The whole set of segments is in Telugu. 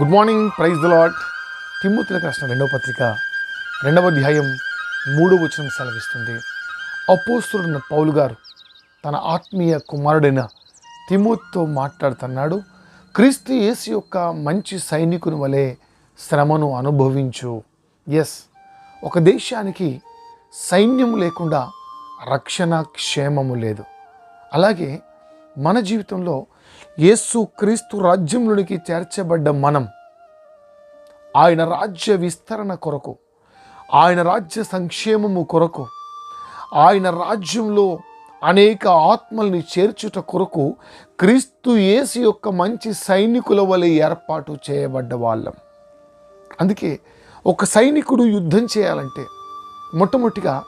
Good morning praise the Lord తిమ్మూతులకు రాసిన రెండవ పత్రిక రెండవ అధ్యాయం మూడవ వచనం సెలవిస్తుంది. అపోస్తుడున్న పౌలు గారు తన ఆత్మీయ కుమారుడైన తిమోతితో మాట్లాడుతున్నాడు. క్రీస్తు యేసు యొక్క మంచి సైనికుని వలె శ్రమను అనుభవించు. ఎస్ ఒక దేశానికి సైన్యం లేకుండా రక్షణ క్షేమము లేదు. అలాగే మన జీవితంలో యేసు క్రీస్తు రాజ్యంలోనికి చేర్చబడ్డ మనం ఆయన రాజ్య విస్తరణ కొరకు ఆయన రాజ్య సంక్షేమము కొరకు ఆయన రాజ్యంలో అనేక ఆత్మల్ని చేర్చుట కొరకు క్రీస్తు యేసు యొక్క మంచి సైనికుల వలె ఏర్పాటు చేయబడ్డ వాళ్ళం. అందుకే ఒక సైనికుడు యుద్ధం చేయాలంటే మొట్టమొదటిగా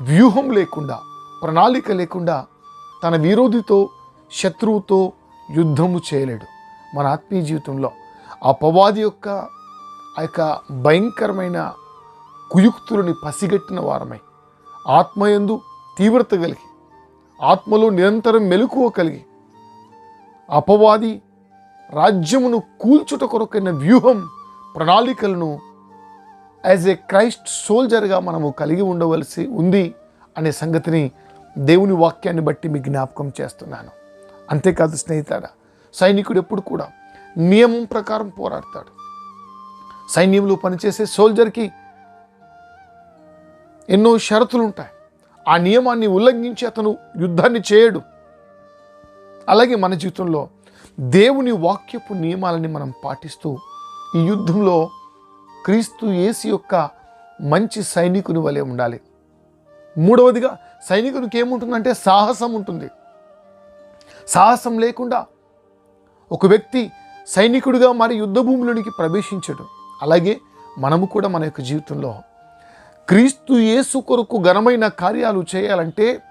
వ్యూహం లేకుండా ప్రణాళిక లేకుండా తన విరోధితో శత్రువుతో యుద్ధము చేయలేడు. మన ఆత్మీయ జీవితంలో అపవాది యొక్క ఆ యొక్క భయంకరమైన కుయుక్తులని పసిగట్టిన వారమై ఆత్మయందు తీవ్రత కలిగి ఆత్మలో నిరంతరం మెలకువ కలిగి అపవాది రాజ్యమును కూల్చుట కొరకైన వ్యూహం ప్రణాళికలను యాజ్ ఏ క్రైస్ట్ సోల్జర్గా మనము కలిగి ఉండవలసి ఉంది అనే సంగతిని దేవుని వాక్యాన్ని బట్టి మీ జ్ఞాపకం చేస్తున్నాను. అంతేకాదు స్నేహితారా? సైనికుడు ఎప్పుడు కూడా నియమం ప్రకారం పోరాడతాడు. సైన్యంలో పనిచేసే సోల్జర్కి ఎన్నో షరతులు ఉంటాయి ఆ నియమాన్ని ఉల్లంఘించి అతను యుద్ధాన్ని చేయడు. అలాగే మన జీవితంలో దేవుని వాక్యపు నియమాలని మనం పాటిస్తూ ఈ యుద్ధంలో క్రీస్తు యేసు యొక్క మంచి సైనికుని వలె ఉండాలి. మూడవదిగా సైనికునికి ఏముంటుందంటే సాహసం ఉంటుంది. సాహసం లేకుండా ఒక వ్యక్తి సైనికుడిగా మరి యుద్ధ భూమిలోనికి అలాగే మనము కూడా మన యొక్క జీవితంలో క్రీస్తు యేసు కొరకు ఘనమైన కార్యాలు చేయాలంటే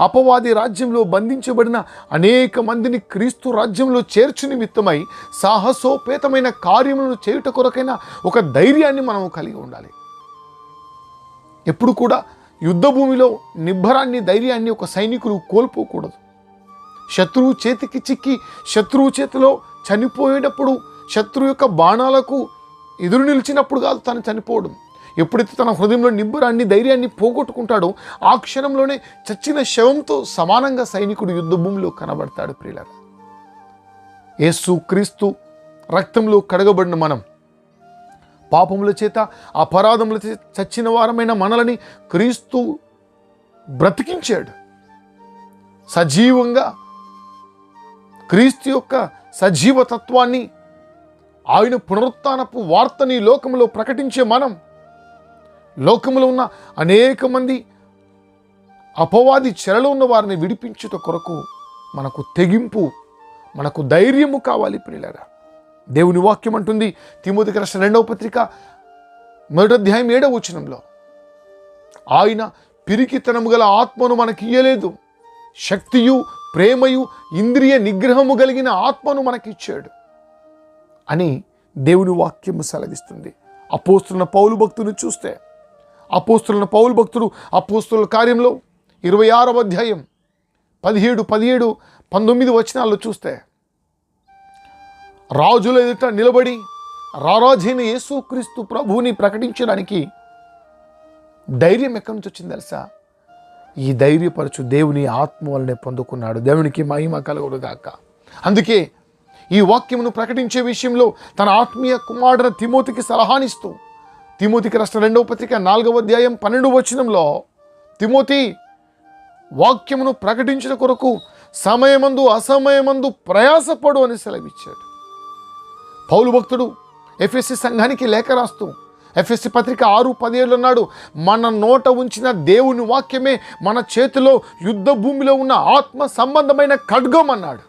అపవాది రాజ్యంలో బంధించబడిన అనేక మందిని క్రీస్తు రాజ్యంలో చేర్చు నిమిత్తమై సాహసోపేతమైన కార్యములను చేయుట కొరకైన ఒక ధైర్యాన్ని మనము కలిగి ఉండాలి. ఎప్పుడు కూడా యుద్ధభూమిలో నిబ్బరాన్ని ధైర్యాన్ని ఒక సైనికులు కోల్పోకూడదు. శత్రువు చేతికి చిక్కి శత్రువు చేతిలో చనిపోయేటప్పుడు శత్రువు యొక్క బాణాలకు ఎదురు నిలిచినప్పుడు కాదు తను చనిపోవడం. ఎప్పుడైతే తన హృదయంలో నిబ్బరాన్ని ధైర్యాన్ని పోగొట్టుకుంటాడో ఆ క్షణంలోనే చచ్చిన శవంతో సమానంగా సైనికుడు యుద్ధభూమిలో కనబడతాడు ప్రియులరా. యేసు క్రీస్తు రక్తంలో కడగబడిన మనం పాపముల చేత అపరాధముల చేత చచ్చిన వారమైన మనలని క్రీస్తు బ్రతికించాడు. సజీవంగా క్రీస్తు యొక్క సజీవ తత్వాన్ని ఆయన పునరుత్నపు వార్తని లోకంలో ప్రకటించే మనం లోకంలో ఉన్న అనేక మంది అపవాది చెరలో ఉన్న వారిని విడిపించుట కొరకు మనకు తెగింపు మనకు ధైర్యము కావాలి ప్రియులరా. దేవుని వాక్యం అంటుంది తిమోతికి కృష్ణ రెండవ పత్రిక మొదటి అధ్యాయం ఏడవ వచనంలో ఆయన పిరికితనము గల ఆత్మను మనకి ఇయ్యలేదు శక్తియు ప్రేమయు ఇంద్రియ నిగ్రహము కలిగిన ఆత్మను మనకిచ్చాడు అని దేవుని వాక్యము సెలవిస్తుంది. అపోస్తున్న పౌలు భక్తుని చూస్తే అపోస్తున్న పౌలు భక్తుడు అపోస్తుల కార్యంలో ఇరవై ఆరవ అధ్యాయం పదిహేడు పదిహేడు పంతొమ్మిది వచనాల్లో చూస్తే రాజుల ఎదుట నిలబడి రారాజైన యేసుక్రీస్తు ప్రభువుని ప్రకటించడానికి ధైర్యం ఎక్కడి నుంచి వచ్చింది తెలుసా? ఈ ధైర్యపరచు దేవుని ఆత్మ వలనే పొందుకున్నాడు. దేవునికి మహిమ కలగడుగాక అందుకే ఈ వాక్యమును ప్రకటించే విషయంలో తన ఆత్మీయ కుమారుడు తిమోతికి సలహానిస్తూ తిమోతికి రాష్ట్ర రెండవ పత్రిక నాలుగవ అధ్యాయం పన్నెండు వచనంలో తిమోతి వాక్యమును ప్రకటించిన కొరకు సమయమందు అసమయమందు ప్రయాసపడు అని సెలవిచ్చాడు. పౌలు భక్తుడు ఎఫ్ఎస్సి సంఘానికి లేఖ రాస్తూ ఎఫ్ఎస్సి పత్రిక ఆరు పదిహేళ్ళు అన్నాడు మన నోట ఉంచిన దేవుని వాక్యమే మన చేతిలో యుద్ధ భూమిలో ఉన్న ఆత్మ సంబంధమైన ఖడ్గం అన్నాడు.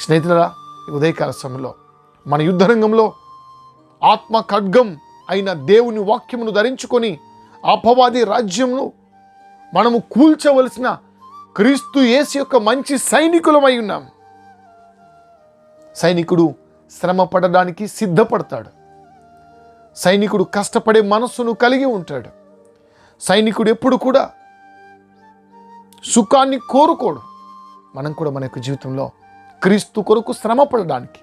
స్నేహితులరా ఉదయకాల సమయంలో మన యుద్ధరంగంలో ఆత్మ ఖడ్గం అయిన దేవుని వాక్యమును ధరించుకొని అపవాది రాజ్యంను మనము కూల్చవలసిన క్రీస్తు యేసు యొక్క మంచి సైనికులమై ఉన్నాం. సైనికుడు శ్రమ పడడానికి సిద్ధపడతాడు. సైనికుడు కష్టపడే మనస్సును కలిగి ఉంటాడు. సైనికుడు ఎప్పుడు కూడా సుఖాన్ని కోరుకోడు. మనం కూడా మన యొక్క జీవితంలో క్రీస్తు కొరకు శ్రమ పడడానికి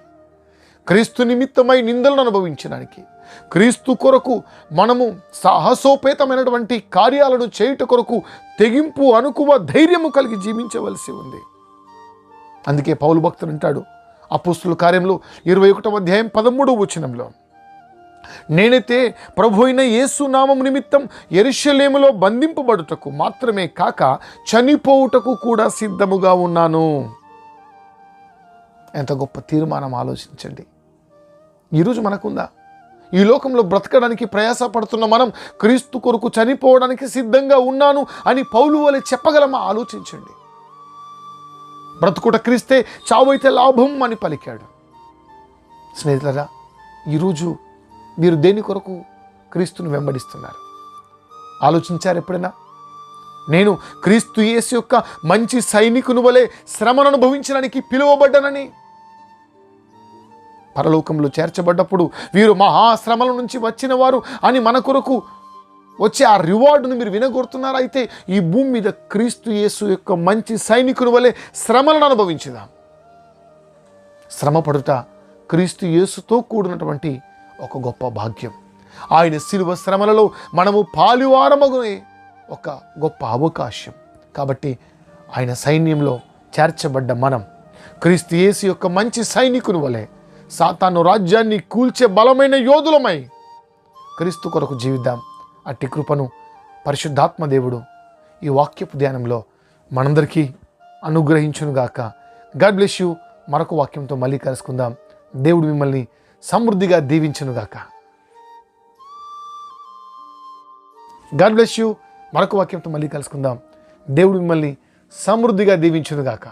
క్రీస్తు నిమిత్తమై నిందలను అనుభవించడానికి క్రీస్తు కొరకు మనము సాహసోపేతమైనటువంటి కార్యాలను చేయుట కొరకు తెగింపు అనుకువ ధైర్యము కలిగి జీవించవలసి ఉంది. అందుకే పౌలు భక్తులు అంటాడు అపుస్తుల కార్యంలో ఇరవై ఒకటవ అధ్యాయం పదమూడవ వచనంలో నేనైతే ప్రభు అయిన యేసు నామం నిమిత్తం ఎరుషలేములో బంధింపబడుటకు మాత్రమే కాక చనిపోవుటకు కూడా సిద్ధముగా ఉన్నాను. ఎంత గొప్ప తీర్మానం ఆలోచించండి. ఈరోజు మనకుందా? ఈ లోకంలో బ్రతకడానికి ప్రయాసపడుతున్న మనం క్రీస్తు కొరకు చనిపోవడానికి సిద్ధంగా ఉన్నాను అని పౌలు వలె చెప్పగలమా? ఆలోచించండి. బ్రతుకుట క్రీస్తే చావైతే లాభం అని పలికాడు. స్నేహితులరా ఈరోజు మీరు దేని కొరకు క్రీస్తును వెంబడిస్తున్నారు? ఆలోచించారు ఎప్పుడైనా? నేను క్రీస్తు యేసు యొక్క మంచి సైనికుని వలె శ్రమను అనుభవించడానికి పిలువబడ్డానని. పరలోకంలో చేర్చబడ్డప్పుడు వీరు మహాశ్రమల నుంచి వచ్చిన వారు అని మన కొరకు వచ్చే ఆ రివార్డును మీరు వినగొడుతున్నారు? అయితే ఈ భూమి మీద క్రీస్తు యేసు యొక్క మంచి సైనికుని వలె శ్రమలను అనుభవించుదాం. శ్రమ పడుట క్రీస్తు యేసుతో కూడినటువంటి ఒక గొప్ప భాగ్యం. ఆయన శిలువ శ్రమలలో మనము పాలువారమగునే ఒక గొప్ప అవకాశం. కాబట్టి ఆయన సైన్యంలో చేర్చబడ్డ మనం క్రీస్తు యేసు యొక్క మంచి సైనికుని వలె సాతాను రాజ్యాన్ని కూల్చే బలమైన యోధులమై క్రీస్తు కొరకు జీవిద్దాం. అట్టి కృపను పరిశుద్ధాత్మ దేవుడు ఈ వాక్యపు ధ్యానంలో మనందరికీ అనుగ్రహించునుగాక. God bless you. మరొక వాక్యంతో మళ్ళీ కలుసుకుందాం. దేవుడు మిమ్మల్ని సమృద్ధిగా దీవించునుగాక గాడ్ బ్లెస్ యూ మరొక వాక్యంతో మళ్ళీ కలుసుకుందాం. దేవుడు మిమ్మల్ని సమృద్ధిగా దీవించునుగాక